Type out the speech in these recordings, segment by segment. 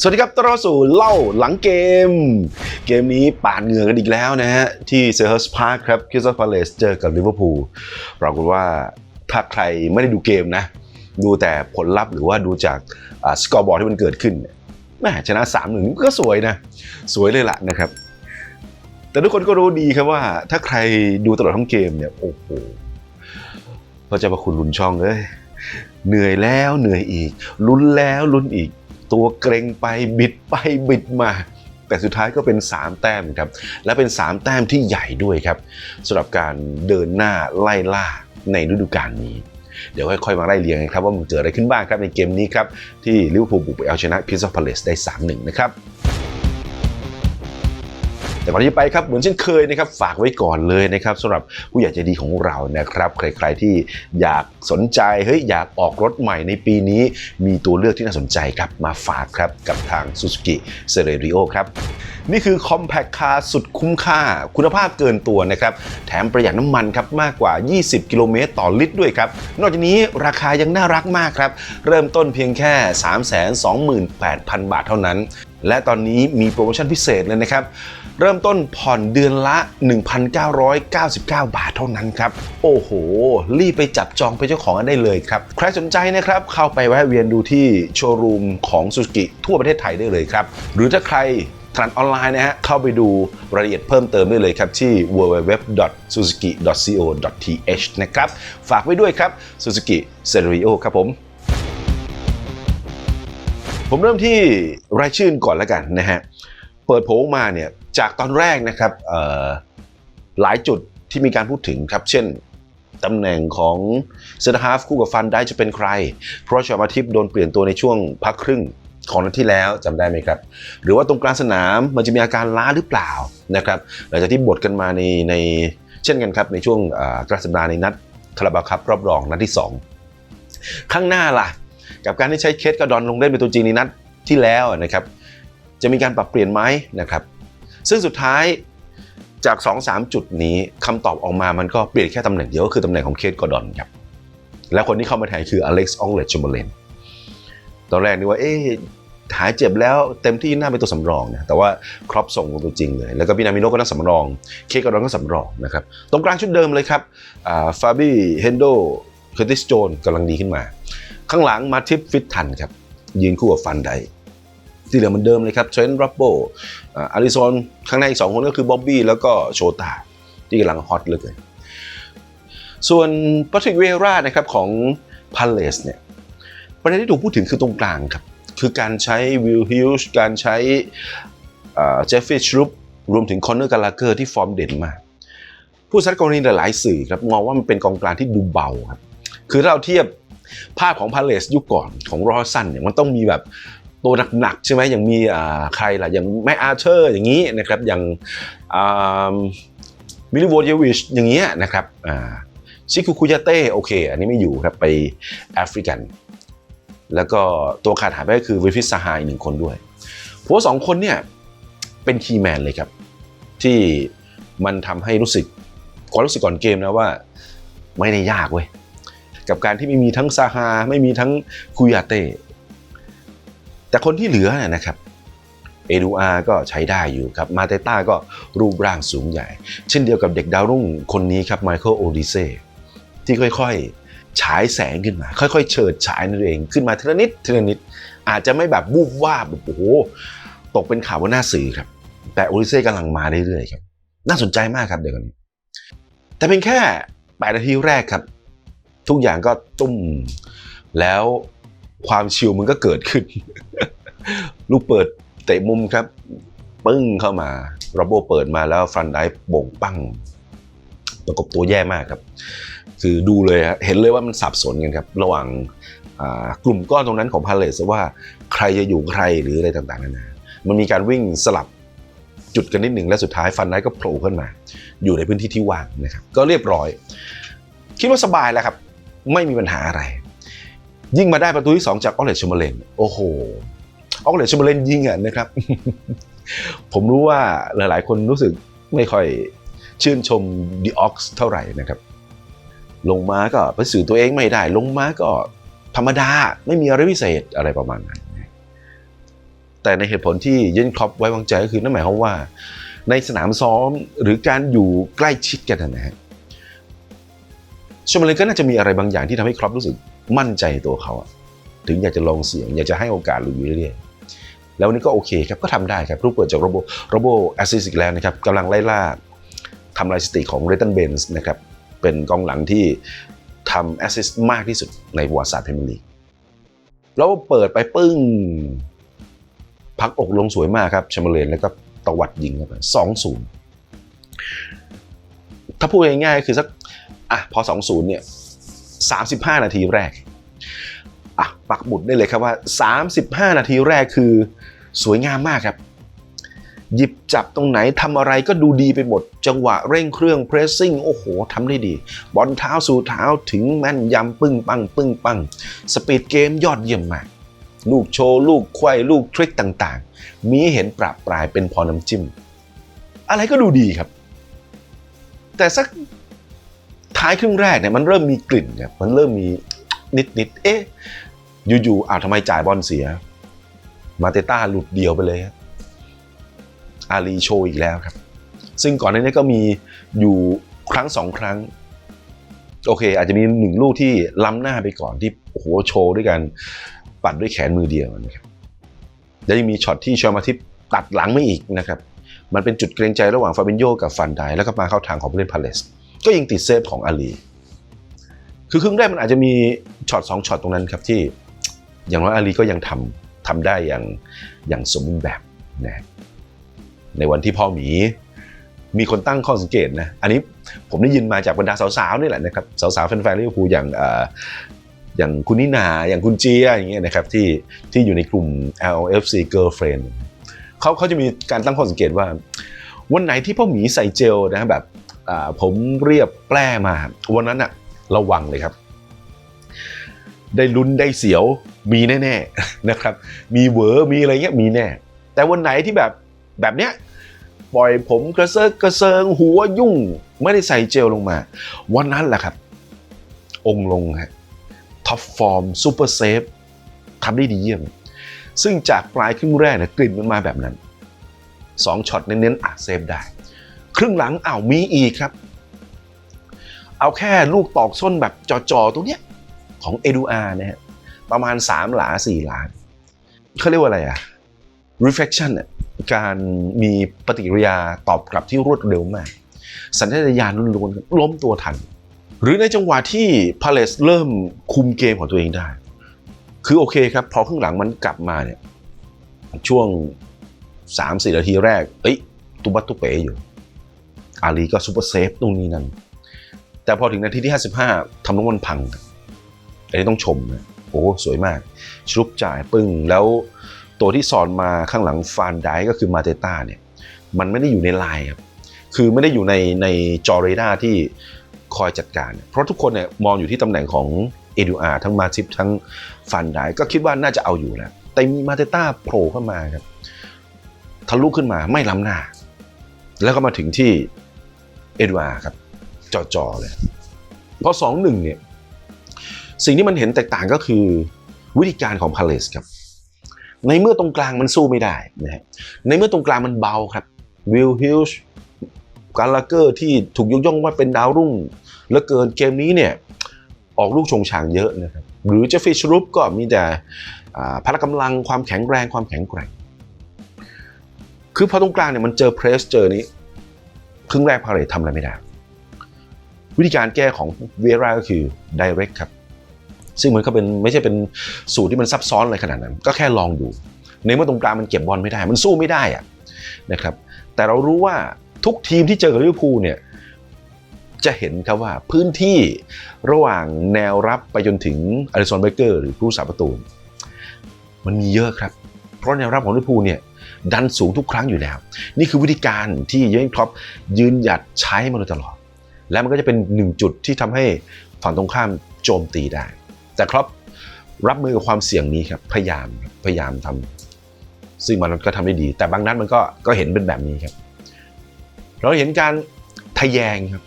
สวัสดีครับต้อนรับสู่เล่าหลังเกม เกมนี้ปาดเหงื่อกันอีกแล้วนะฮะ ที่เซอร์เฮสพาร์คครับคิสตัลพาเลสเจอกับลิเวอร์พูลปรากฏว่าถ้าใครไม่ได้ดูเกมนะ ดูแต่ผลลัพธ์หรือว่าดูจากสกอร์บอร์ดที่มันเกิดขึ้นเนี่ยแม่ชนะ3 1ก็สวยนะ สวยเลยล่ะนะครับ แต่ทุกคนก็รู้ดีครับว่า ถ้าใครดูตลอดทั้งเกมเนี่ยโอ้โหพระเจ้าพระคุณลุนช่องเอ้ยเหนื่อยแล้วเหนื่อยอีกลุ้นแล้วลุ้นอีก ตัวเกรงไปบิดไปบิดมา แต่สุดท้ายก็เป็น 3 แต้มครับ และเป็น 3 แต้มที่ใหญ่ด้วยครับสำหรับการเดินหน้าไล่ล่าในฤดูกาลนี้ เดี๋ยวค่อยๆมาไล่เรียงกันครับว่ามันเกิดอะไรขึ้นบ้างครับในเกมนี้ครับที่ลิเวอร์พูลบุกไปเอาชนะคริสตัลพาเลสได้ 3-1 นะครับ แต่ก่อนที่ไปครับเหมือนเช่นเคยนะครับฝากไว้ก่อนเลยนะครับสำหรับผู้ใหญ่ใจดีของเรานะครับ ใครๆที่อยากสนใจเฮ้ยอยากออกรถใหม่ในปีนี้ มีตัวเลือกที่น่าสนใจครับมาฝากครับกับทาง Suzuki c e r e r i o ครับนี่คือ Compact Car สุดคุ้มค่าคุณภาพเกินตัวนะครับ แถมประหยัดน้ำมันครับมากกว่า 20 กิโลเมตรต่อลิตรด้วยครับ นอกจากนี้ราคายังน่ารักมากครับ เริ่มต้นเพียงแค่ 328,000 บาทเท่านั้น และตอนนี้มีโปรโมชั่นพิเศษเลยนะครับ เริ่มต้นผ่อนเดือนละ 1,999 บาทเท่านั้นครับ โอ้โห รีบไปจับจองเป็นเจ้าของกันได้เลยครับ ใครสนใจนะครับ เข้าไปแวะเวียนดูที่โชว์รูมของซูซูกิทั่วประเทศไทยได้เลยครับ หรือถ้าใครถนัดออนไลน์นะฮะ เข้าไปดูรายละเอียดเพิ่มเติมได้เลยครับ ที่ www.suzuki.co.th นะครับ ฝากไว้ด้วยครับ Suzuki Celerio ครับผม ผมเริ่มที่รายชื่อก่อนแล้วกันนะฮะ เปิดโผล่มาเนี่ยจากตอนแรกนะครับหลายจุดที่มีการพูดถึงครับ เช่นตำแหน่งของเซนฮาฟคู่กับฟันได้จะเป็นใคร เพราะชอมาทิพย์โดนเปลี่ยนตัวในช่วงพักครึ่งของนัดที่แล้วจำได้ไหมครับ หรือว่าตรงกลางสนามมันจะมีอาการล้าหรือเปล่านะครับหลังจากที่บทกันมาในในเช่นกันครับในช่วงกลางสัปดาห์ในนัดคาราบาคัพรอบรองนัดที่ 2 ข้างหน้าล่ะ กับการที่ใช้เคสกระดอนลงเล่นเป็นตัวจริงในนัดที่แล้วนะครับ จะมีการปรับเปลี่ยนไหมนะครับ ซึ่งสุดท้ายจาก 2-3 จุดนี้คำตอบออกมามันก็เปลี่ยนแค่ตำแหน่งเดียวก็คือตำแหน่งของเคสกอร์ดอนครับ และคนที่เข้ามาแทนคืออเล็กซ์อองเลชชมเบเลนตอนแรกนึกว่า เอ๊ะหายเจ็บแล้วเต็มที่น่าเป็นตัวสำรองนะแต่ว่าครอปส่งลงตัวจริงเลย แล้วก็บินามิโนก็นั่งสำรอง เคสกอร์ดอนก็สำรองนะครับ ตรงกลางชุดเดิมเลยครับฟาบี้เฮนโดเคอร์ติสโจนกำลังดีขึ้นมา ข้างหลังมาทิปฟิตทันครับ ยืนคู่กับฟันไดที่เหลือเหมือนเดิมเลยครับเทรนต์รับโบอาริซอนข้างในอีกสองคนก็คือบ๊อบบี้แล้วก็โชตาที่กำลังฮอตเหลยเกินส่วนปัตริกเวรานะครับของพาเลสเนี่ยประเด็นที่ถูกพูดถึงคือตรงกลางครับ คือการใช้วิลฮิลส์การใช้เจฟฟี่ชรูปรวมถึงคอนเนอร์กาลาเกอร์ที่ฟอร์มเด่นมาก ผู้สัดกรณีหลายสื่อครับมองว่ามันเป็นกองกลางที่ดูเบาครับ คือถ้าเราเทียบ ภาพของพาเลสยุคก่อนของรอสันเนี่ยมันต้องมีแบบตัวหนักๆใช่ไหมอย่างมีใครล่ะอย่างแมคอาเธอร์อย่างนี้นะครับอย่างมิลิโวเยวิชอย่างเงี้ยนะครับชิคุคุยาเต้โอเค อันนี้ไม่อยู่ครับไปแอฟริกัน แล้วก็ตัวขาดหายไปก็คือวิฟิสซาฮายหนึ่งคนด้วยเพราะสองคนเนี่ยเป็นคีย์แมนเลยครับ ที่มันทำให้รู้สึกความรู้สึกก่อนเกมนะว่า ไม่ได้ยากเว้ย กับการที่ไม่มีทั้งซาฮาไม่มีทั้งคุยาเต้แต่คนที่เหลือนะครับเอดูอาก็ใช้ได้อยู่ครับ มาเตต้าก็รูปร่างสูงใหญ่ เช่นเดียวกับเด็กดาวรุ่งคนนี้ครับไมเคิลโอดิเซ่ที่ค่อยๆ ฉายแสงขึ้นมา ค่อยๆ เฉิดฉายนั่นเองขึ้นมาทีละนิดทีละนิด อาจจะไม่แบบวูบวาบแบบโอ้โห ตกเป็นข่าวบนหน้าสื่อครับ แต่โอดิเซ่กำลังมาเรื่อยๆครับ น่าสนใจมากครับเด็กคนนี้ แต่เป็นแค่ 8 นาทีแรกครับ ทุกอย่างก็ตุ้ม แล้วความชิลมันก็เกิดขึ้น ลูกเปิดเตะมุมครับ ปึ้งเข้ามาโรโบเปิดมาแล้วฟันได้โบ่งปั้ง ประกบตัวแย่มากครับ คือดูเลยฮะเห็นเลยว่ามันสับสนกันครับ ระหว่างกลุ่มก้อนตรงนั้นของพาเลสว่าใครจะอยู่ใครหรืออะไรต่างๆนานา มันมีการวิ่งสลับจุดกันนิดหนึ่งและสุดท้ายฟันได้ก็โผล่ขึ้นมา อยู่ในพื้นที่ที่ว่างนะครับ ก็เรียบร้อย คิดว่าสบายแล้วครับ ไม่มีปัญหาอะไร ยิ่งมาได้ประตูที่ 2 จากออเลชชมเลนโอ้โหออเลชชมเลนยิงอะนะครับ ผมรู้ว่าหลายๆ คนรู้สึกไม่ค่อยชื่นชมดีออกเท่าไหร่นะครับ ลงมาก็ไปสื่อตัวเองไม่ได้ ลงมาก็ธรรมดาไม่มีอะไรพิเศษอะไรประมาณนั้นแต่ในเหตุผลที่เยนครอปไว้วางใจก็คือนั่นหมายความว่า ในสนามซ้อมหรือการอยู่ใกล้ชิดกันนะฮะ ชมเลยก็น่าจะมีอะไรบางอย่างที่ทำให้ครอปรู้สึกมั่นใจในตัวเขาถึงอยากจะลองเสียง อยากจะให้โอกาสลุยเรื่อยๆแล้ววันนี้ก็โอเคครับก็ทำได้ครับรูปเปิดจากโรโบโรโบแอสซิสอีกแล้วนะครับกำลังไล่ล่าทำลายสถิติของเรตันเบนส์นะครับเป็นกองหลังที่ทำแอสซิสมากที่สุดในประวัติศาสตร์พรีเมียร์ลีกแล้วเปิดไปปึ้ง พักอกลงสวยมากครับแชมเบอร์เลนแล้วก็ตวัดยิงเข้าไปสองศูนย์ถ้าพูดง่ายๆคือสัก อะพอสองศูนย์เนี่ยสามสิบห้านาทีแรกอะปักหมุดได้เลยครับว่าสามสิบห้านาทีแรกคือสวยงามมากครับ หยิบจับตรงไหนทำอะไรก็ดูดีไปหมด จังหวะเร่งเครื่องเพรสซิ่งโอ้โหทำได้ดี บอลเท้าสู่เท้าถึงแม่นยำปึ้งปัง ปึ้งปัง สปีดเกมยอดเยี่ยมมาก ลูกโชว์ ลูกไขว้ลูกทริคต่างๆ มีเห็นปราบปรายเป็นพอน้ำจิ้ม อะไรก็ดูดีครับ แต่สัก ท้ายครึ่งแรกเนี่ยมันเริ่มมีกลิ่นครับมันเริ่มมีนิดๆเอ๊ะอยู่ๆอ้าวทำไมจ่ายบอลเสีย มาเตต้าหลุดเดียวไปเลยอาลีโชอีกแล้วครับ ซึ่งก่อนหน้านี้ก็มีอยู่ครั้งสองครั้ง โอเค อาจจะมีหนึ่งลูกที่ล้ำหน้าไปก่อนที่โอ้โหโชว์ด้วยกันปัดด้วยแขนมือเดียวนะครับแล้วยังมีช็อตที่ชอมาทิปตัดหลังไม่อีกนะครับ มันเป็นจุดเกรงใจระหว่างฟาบินโยกับฟันไดแล้วก็มาเข้าทางของผู้เล่นพาเลส ก็ยังติดเซฟของอาลี คือครึ่งแรกมันอาจจะมีช็อตสองช็อตตรงนั้นครับที่ อย่างน้อยอาลีก็ยังทำทำได้อย่างอย่างสมบูรณ์แบบนะในวันที่พ่อหมีมีคนตั้งข้อสังเกตนะ อันนี้ผมได้ยินมาจากบรรดาสาวๆนี่แหละนะครับสาวๆแฟนๆลิเวอร์พูลอย่างอย่างคุณนินาอย่างคุณเจียอย่างเงี้ยนะครับที่ที่อยู่ในกลุ่ม LFC Girlfriend เขาเขาจะมีการตั้งข้อสังเกตว่า วันไหนที่พ่อหมีใส่เจลนะแบบ ผมเรียบแปร่มา วันนั้นอะระวังเลยครับ ได้ลุ้นได้เสียวมีแน่ๆนะครับ มีเหวอมีอะไรเงี้ยมีแน่ แต่วันไหนที่แบบแบบเนี้ยปล่อยผมกระเซิร์กระเซิงหัวยุ่ง ไม่ได้ใส่เจลลงมา วันนั้นแหละครับ องลงฮะท็อปฟอร์มซูเปอร์เซฟทำได้ดีเยี่ยม ซึ่งจากปลายครึ่งแรกเนี่ยกลิ่นมันมาแบบนั้น 2ช็อตเน้นๆอาจเซฟได้ ครึ่งหลังอ้าวมีอีกครับ เอาแค่ลูกตอกส้นแบบจอๆตรงเนี้ยของเอดูอาร์นะฮะประมาณ 3 หลา 4 หลาเขาเรียกว่าอะไรอะ reflection เนี่ยการมีปฏิกิริยาตอบกลับที่รวดเร็วมาก สัญชาตญาณล้วนๆล้มตัวทัน หรือในจังหวะที่พาเลสเริ่มคุมเกมของตัวเองได้ คือโอเคครับ พอครึ่งหลังมันกลับมาเนี่ยช่วง 3-4 นาทีแรก เอ้ยตุบัตตุเป๋อยู่ อาลีก็ซูเปอร์เซฟตรงนี้นั่นแต่พอถึงนาทีที่ 55 ทำน้องมันพังครับอันนี้ต้องชมนะโอ้สวยมาก ชุบจ่ายปึ้ง แล้วตัวที่สอนมาข้างหลังฟานไดก็คือมาเตต้าเนี่ย มันไม่ได้อยู่ในไลน์ครับ คือไม่ได้อยู่ในในจอเรดาร์ที่คอยจัดการ เพราะทุกคนเนี่ยมองอยู่ที่ตำแหน่งของเอดูอาทั้งมาซิปทั้งฟันไดก็คิดว่าน่าจะเอาอยู่แล้ว แต่มีมาเตต้าโผล่เข้ามาครับ ทะลุขึ้นมาไม่ล้ำหน้า แล้วก็มาถึงที่ เอดูอาครับจอๆเลยเพราะสองหนึ่งเนี่ยสิ่งที่มันเห็นแตกต่างก็คือวิธีการของพาเลสครับ ในเมื่อตรงกลางมันสู้ไม่ได้นะฮะในเมื่อตรงกลางมันเบาครับวิลฮิลช์การลาเกอร์ที่ถูกยกย่องว่าเป็นดาวรุ่งเหลือเกินเกมนี้เนี่ยออกลูกชงชางเยอะนะครับหรือเจฟฟี่ชรูปก็มีแต่พละกำลังความแข็งแรงความแข็งแกร่ง คือพอตรงกลางเนี่ยมันเจอเพรสเจอนี้ ครึ่งแรกพาเลททำอะไรไม่ได้ วิธีการแก้ของเวราก็คือ direct ครับ ซึ่งมันก็เป็นไม่ใช่เป็นสูตรที่มันซับซ้อนอะไรขนาดนั้น ก็แค่ลองดูในเมื่อตรงกลางมันเก็บบอลไม่ได้ มันสู้ไม่ได้อะนะครับ แต่เรารู้ว่าทุกทีมที่เจอกับลิเวอร์พูลเนี่ยจะเห็นครับว่าพื้นที่ระหว่างแนวรับไปจนถึงอลิสันเบเกอร์หรือผู้สาประตู มันมีเยอะครับ เพราะแนวรับของลิเวอร์พูลเนี่ย ดันสูงทุกครั้งอยู่แล้ว นี่คือวิธีการที่เยอร์เกนคล็อปยืนหยัดใช้มาโดยตลอด และมันก็จะเป็นหนึ่งจุดที่ทำให้ฝั่งตรงข้ามโจมตีได้ แต่ครอปรับมือกับความเสี่ยงนี้ครับพยายามพยายามทำซึ่งมันก็ทำได้ดี แต่บางนัดมันก็ก็เห็นเป็นแบบนี้ครับ เราเห็นการทะแยงครับ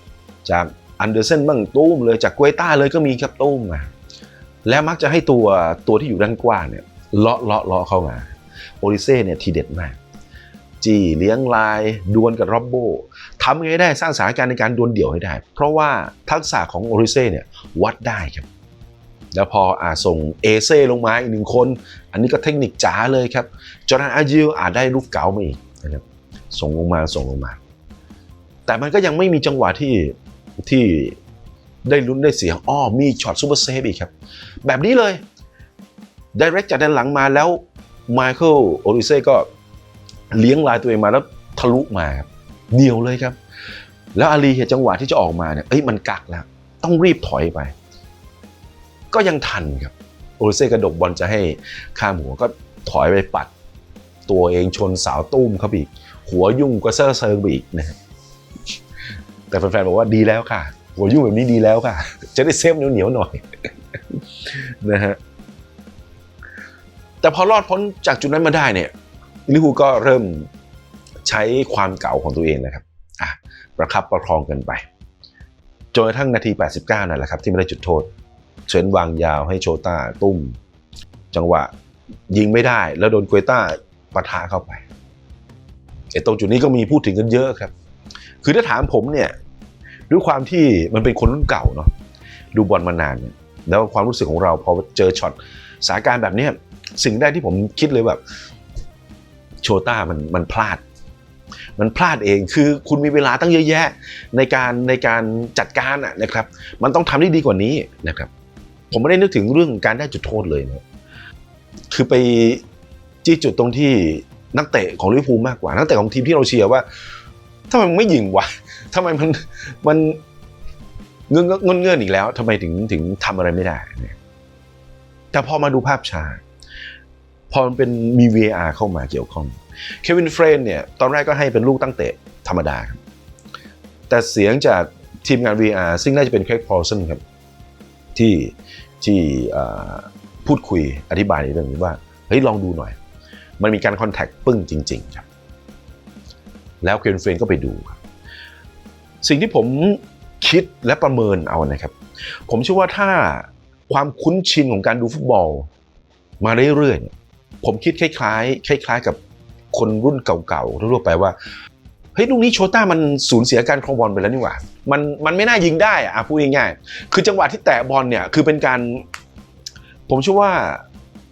จากอันเดอร์เซนบ้างตุ้มเลยจากกวยต้าเลยก็มีครับตุ้มมาแล้วมักจะให้ตัวตัวที่อยู่ด้านกว้างเนี่ยเลาะเลาะเลาะเข้ามา โอริเซ่เนี่ยทีเด็ดมาก จี้เลี้ยงลาย ดวลกับร็อบโบทำไงได้สร้างสถานการณ์ในการดวลเดี่ยวให้ได้ เพราะว่าทักษะของโอริเซ่เนี่ยวัดได้ครับ แล้วพออาส่งเอเซ่ลงมาอีกหนึ่งคน อันนี้ก็เทคนิคจ๋าเลยครับจอร์แดนอาจิลอาจได้ลูกเก๋ามาอีกนะครับส่งลงมาส่งลงมา แต่มันก็ยังไม่มีจังหวะที่ที่ได้ลุ้นได้เสียงอ้อมีช็อตซูเปอร์เซฟอีกครับ แบบนี้เลย ไดเรกจากด้านหลังมาแล้ว ไมเคิลโอริเซ่ก็เลี้ยงลายตัวเองมาแล้วทะลุมาครับเดียวเลยครับ แล้วอาลีเห็นจังหวะที่จะออกมาเนี่ยเอ้ยมันกักแล้ว ต้องรีบถอยไป ก็ยังทันครับโอริเซ่กระดกบอลจะให้ข้ามหัวก็ถอยไปปัด ตัวเองชนสาวตุ้มเขาอีก หัวยุ่งก็เซอร์เซิงไปอีกนะฮะแต่แฟนๆบอกว่าดีแล้วค่ะ หัวยุ่งแบบนี้ดีแล้วค่ะ จะได้เซฟเหนียวๆหน่อยนะฮะ แต่พอรอดพ้นจากจุดนั้นมาได้เนี่ยลิเวอร์พูลก็เริ่มใช้ความเก่าของตัวเองนะครับอะประคับประคองกันไปจนกระทั่งนาที 89 นั่นแหละครับที่ไม่ได้จุดโทษเชนวางยาวให้โชต้าตุ้ม จังหวะยิงไม่ได้ แล้วโดนกวยต้าปะทะเข้าไปไอ้ตรงจุดนี้ก็มีพูดถึงกันเยอะครับ คือถ้าถามผมเนี่ยด้วยความที่มันเป็นคนรุ่นเก่าเนาะดูบอลมานานเนี่ยแล้วความรู้สึกของเราพอเจอช็อตสถานการณ์แบบเนี้ย สิ่งแรกที่ผมคิดเลยแบบ โชต้ามันมันพลาด มันพลาดเองคือคุณมีเวลาตั้งเยอะแยะ ในการในการจัดการอะนะครับ มันต้องทำได้ดีกว่านี้นะครับ ผมไม่ได้นึกถึงเรื่องการได้จุดโทษเลยนะคือไปจี้จุดตรงที่นักเตะของลิเวอร์พูลมากกว่า นักเตะของทีมที่เราเชียร์ว่าทำไมมันไม่ยิงวะทำไมมันมันเงื่อนเงื่อนเงื่อนอีกแล้วทำไมถึงถึงทำอะไรไม่ได้เนี่ยแต่พอมาดูภาพช้า พอมันเป็นมี VAR เข้ามาเกี่ยวข้องเควินเฟรนเนี่ยตอนแรกก็ให้เป็นลูกตั้งเตะธรรมดาครับแต่เสียงจากทีมงาน VR ซึ่งน่าจะเป็นเครกพอลสันครับที่ที่พูดคุยอธิบายในเรื่องนี้ว่า เฮ้ย ลองดูหน่อย มันมีการคอนแทคปึ้งจริง ๆ ครับ แล้วเควินเฟรนก็ไปดูครับ สิ่งที่ผมคิดและประเมินเอานะครับ ผมเชื่อว่าถ้าความคุ้นชินของการดูฟุตบอล มาเรื่อยๆเนี่ย ผมคิดคล้ายๆคล้าย ๆ กับคนรุ่นเก่าๆทั่วไปว่าเฮ้ยลูกนี้โชต้ามันสูญเสียการครองบอลไปแล้วนี่หว่า มันมันไม่น่ายิงได้อะพูดง่ายๆ คือจังหวะที่แตะบอลเนี่ยคือเป็นการ ผมเชื่อว่า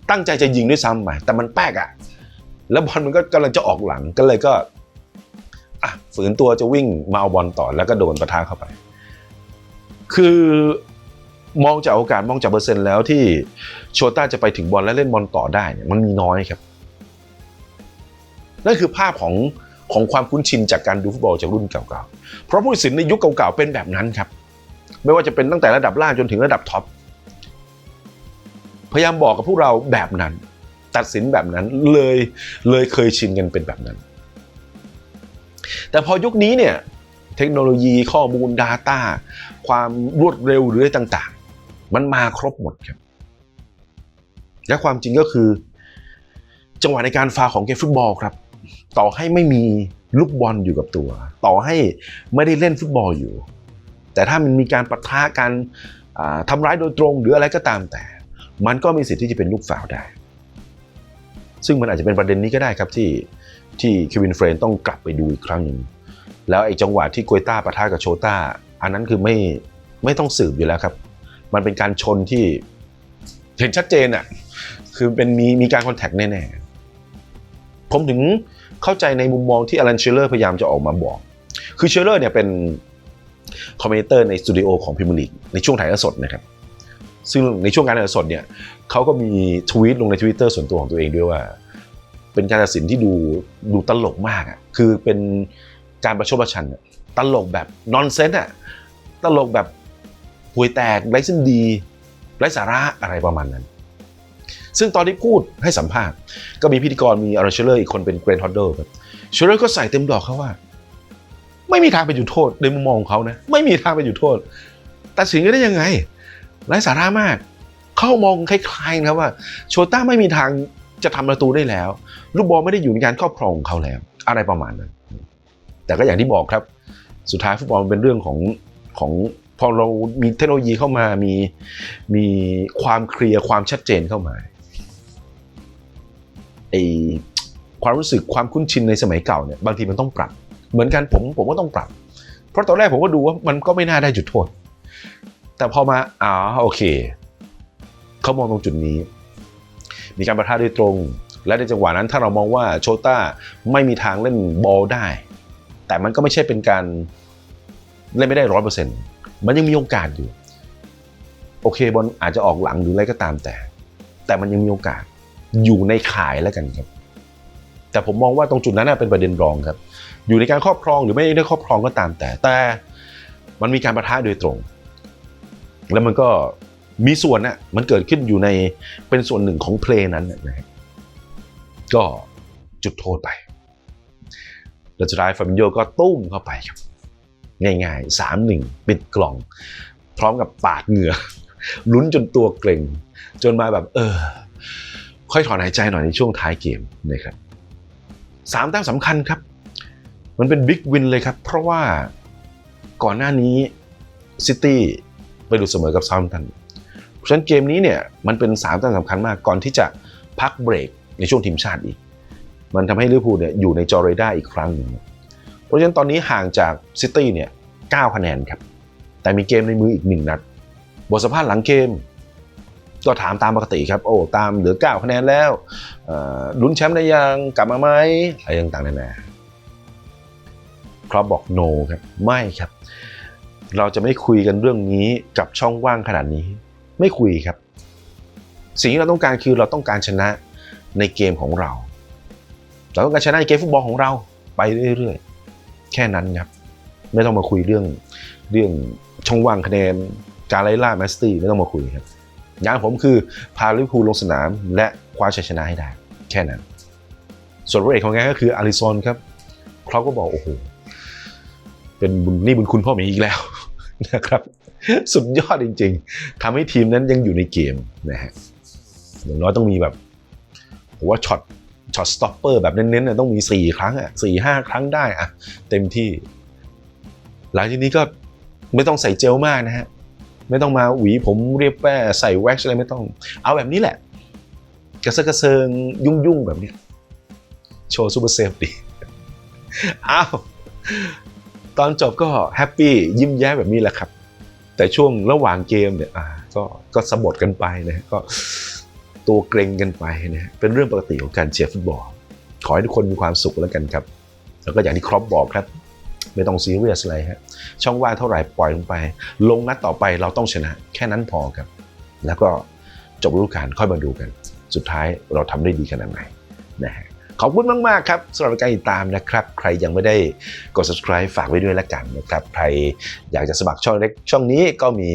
ตั้งใจจะยิงด้วยซ้ำไปแต่มันแป๊กอะแล้วบอลมันก็กำลังจะออกหลังก็เลยก็อะฝืนตัวจะวิ่งมาเอาบอลต่อแล้วก็โดนประทะเข้าไป คือ มองจากโอกาสมองจากเปอร์เซ็นต์แล้วที่โชต้าจะไปถึงบอลและเล่นบอลต่อได้เนี่ยมันมีน้อยครับ นั่นคือภาพของของความคุ้นชินจากการดูฟุตบอลจากรุ่นเก่าๆ เพราะผู้ตัดสินในยุคเก่าๆเป็นแบบนั้นครับ ไม่ว่าจะเป็นตั้งแต่ระดับล่างจนถึงระดับท็อป พยายามบอกกับพวกเราแบบนั้น ตัดสินแบบนั้นเลยเลยเคยชินกันเป็นแบบนั้น แต่พอยุคนี้เนี่ยเทคโนโลยีข้อมูล Data ความรวดเร็วหรืออะไรต่าง มันมาครบหมดครับ และความจริงก็คือ จังหวะในการฟาของเกมฟุตบอลครับ ต่อให้ไม่มีลูกบอลอยู่กับตัว ต่อให้ไม่ได้เล่นฟุตบอลอยู่ แต่ถ้ามันมีการปะทะกันทำร้ายโดยตรงหรืออะไรก็ตามแต่ มันก็มีสิทธิ์ที่จะเป็นลูกฟาวได้ ซึ่งมันอาจจะเป็นประเด็นนี้ก็ได้ครับที่ที่เควินเฟรนต้องกลับไปดูอีกครั้งหนึ่งแล้วไอ้จังหวะที่กวยต้าปะทะกับโชต้า อันนั้นคือไม่ไม่ต้องสืบอยู่แล้วครับ มันเป็นการชนที่เห็นชัดเจนอะคือเป็นมีมีการคอนแทคแน่ๆ ผมถึงเข้าใจในมุมมองที่อลันเชลเลอร์พยายามจะออกมาบอก คือเชลเลอร์เนี่ยเป็นคอมเมนเตอร์ในสตูดิโอของพิมลีกในช่วงถ่ายทอดสดนะครับ ซึ่งในช่วงการถ่ายทอดสดเนี่ยเขาก็มีทวีตลงในทวิตเตอร์ส่วนตัวของตัวเองด้วยว่า เป็นการตัดสินที่ดูดูตลกมากอะคือเป็นการประชดประชันตลกแบบนอนเซนต์อะตลกแบบ ห่วยแตกไร้สิ้นดีไร้สาระอะไรประมาณนั้น ซึ่งตอนที่พูดให้สัมภาษณ์ก็มีพิธีกรมีอาร์เชลเลอร์อีกคนเป็นเกรนฮอดเดอร์ครับเชลเลอร์ก็ใส่เต็มดอกเขาว่า ไม่มีทางเป็นจุดโทษในมุมมองของเขานะไม่มีทางเป็นจุดโทษตัดสินกันได้ยังไงไร้สาระมาก เขามองคล้ายๆนะครับว่า โชต้าไม่มีทางจะทำประตูได้แล้ว ลูกบอลไม่ได้อยู่ในการครอบครองของเขาแล้ว อะไรประมาณนั้น แต่ก็อย่างที่บอกครับ สุดท้ายฟุตบอลมันเป็นเรื่องของของ พอเรามีเทคโนโลยีเข้ามามีมีความเคลียร์ความชัดเจนเข้ามาไอความรู้สึกความคุ้นชินในสมัยเก่าเนี่ยบางทีมันต้องปรับ เหมือนกันผมผมก็ต้องปรับ เพราะตอนแรกผมก็ดูว่ามันก็ไม่น่าได้จุดโทษ แต่พอมาอ๋อโอเคเขามองตรงจุดนี้ มีการประทะโดยตรง และในจังหวะนั้นถ้าเรามองว่าโชต้าไม่มีทางเล่นบอลได้ แต่มันก็ไม่ใช่เป็นการเล่นไม่ได้ร้อยเปอร์เซ็นต์ มันยังมีโอกาสอยู่ โอเคบอลอาจจะออกหลังหรืออะไรก็ตามแต่ แต่มันยังมีโอกาสอยู่ในข่ายแล้วกันครับ แต่ผมมองว่าตรงจุดนั้นเป็นประเด็นรองครับ อยู่ในการครอบครองหรือไม่ได้ครอบครองก็ตามแต่ แต่มันมีการประทะโดยตรง แล้วมันก็มีส่วนนะมันเกิดขึ้นอยู่ในเป็นส่วนหนึ่งของเพลงนั้นนะครับก็จุดโทษไปแล้วสุดท้ายฟาบินโยก็ตุ้มเข้าไปครับ ง่ายๆสามหนึ่งปิดกล่อง พร้อมกับปาดเหงื่อลุ้นจนตัวเกร็ง จนมาแบบเออ ค่อยถอนหายใจหน่อยในช่วงท้ายเกมนะครับสามแต้มสำคัญครับ มันเป็นบิ๊กวินเลยครับ เพราะว่าก่อนหน้านี้ซิตี้ไปดูเสมอกับซา u ์ตันเพราะฉะนั้นเกมนี้เนี่ยมันเป็นสามแต้มสำคัญมากก่อนที่จะพักเบรกในช่วงทีมชาติอีก มันทำให้ลิเวอร์พูลเนี่ยอยู่ในจอเรดาอีกครั้งหนึ่ง เพราะฉะนั้นตอนนี้ห่างจากซิตี้เนี่ย9คะแนนครับ แต่มีเกมในมืออีกหนึ่งนัด บทสัมภาษณ์หลังเกม ก็ถามตามปกติครับ โอ้ตามเหลือ 9 คะแนนแล้วลุ้นแชมป์ได้ยังกลับมาไหมอะไรต่างๆนานาครอปบอก no ครับ ไม่ครับ เราจะไม่คุยกันเรื่องนี้กับช่องว่างขนาดนี้ ไม่คุยครับ สิ่งที่เราต้องการคือเราต้องการชนะในเกมของเรา เราต้องการชนะในเกมฟุตบอลของเราไปเรื่อยๆ แค่นั้นครับ ไม่ต้องมาคุยเรื่องเรื่องช่องว่างคะแนนการไล่ล่าแมสตี้ไม่ต้องมาคุยครับงานผมคือพาลิเวอร์พูลลงสนามและคว้าชัยชนะให้ได้ แค่นั้น ส่วนพระเอกของงานก็คืออาริซอนครับเขาก็บอกโอ้โหเป็นบุญนี่บุญคุณพ่อหมีอีกแล้วนะครับ สุดยอดจริง ๆทำให้ทีมนั้นยังอยู่ในเกมนะฮะอย่างน้อยต้องมีแบบผมว่าช็อต ช็อตสต็อปเปอร์แบบเน้นๆน่ะต้องมี 4 ครั้งอะสี่ห้าครั้งได้อะเต็มที่ หลังจากนี้ก็ไม่ต้องใส่เจลมากนะฮะ ไม่ต้องมาหวีผมเรียบแป้ใส่แว็กซ์อะไรไม่ต้อง เอาแบบนี้แหละ กระเซาะกระเซิงยุ่งยุ่งๆแบบนี้ โชว์ซูเปอร์เซฟดีอ้าวตอนจบก็แฮปปี้ยิ้มแย้มแบบนี้แหละครับ แต่ช่วงระหว่างเกมเนี่ยอ่าก็ก็สะบดกันไปนะฮะก็ ตัวเกรงกันไปนะฮะเป็นเรื่องปกติของการเชียร์ฟุตบอล ขอให้ทุกคนมีความสุขแล้วกันครับ แล้วก็อย่างที่ครอปบอกครับ ไม่ต้องซีเรียสอะไรฮะช่องว่างเท่าไหร่ปล่อยลงไป ลงนัดต่อไปเราต้องชนะ แค่นั้นพอครับ แล้วก็จบฤดูกาลค่อยมาดูกัน สุดท้ายเราทำได้ดีขนาดไหนนะฮะ ขอบคุณมาก ๆ ครับสำหรับการติดตามนะครับ ใครยังไม่ได้กด subscribe ฝากไว้ด้วยละกันนะครับ ใครอยากจะสมัครช่องเล็กช่องนี้ก็มี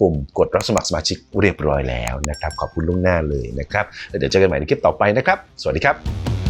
ปุ่มกดรับสมัครสมาชิกเรียบร้อยแล้วนะครับ ขอบคุณล่วงหน้าเลยนะครับแล้วเดี๋ยวเจอกันใหม่ในคลิปต่อไปนะครับ สวัสดีครับ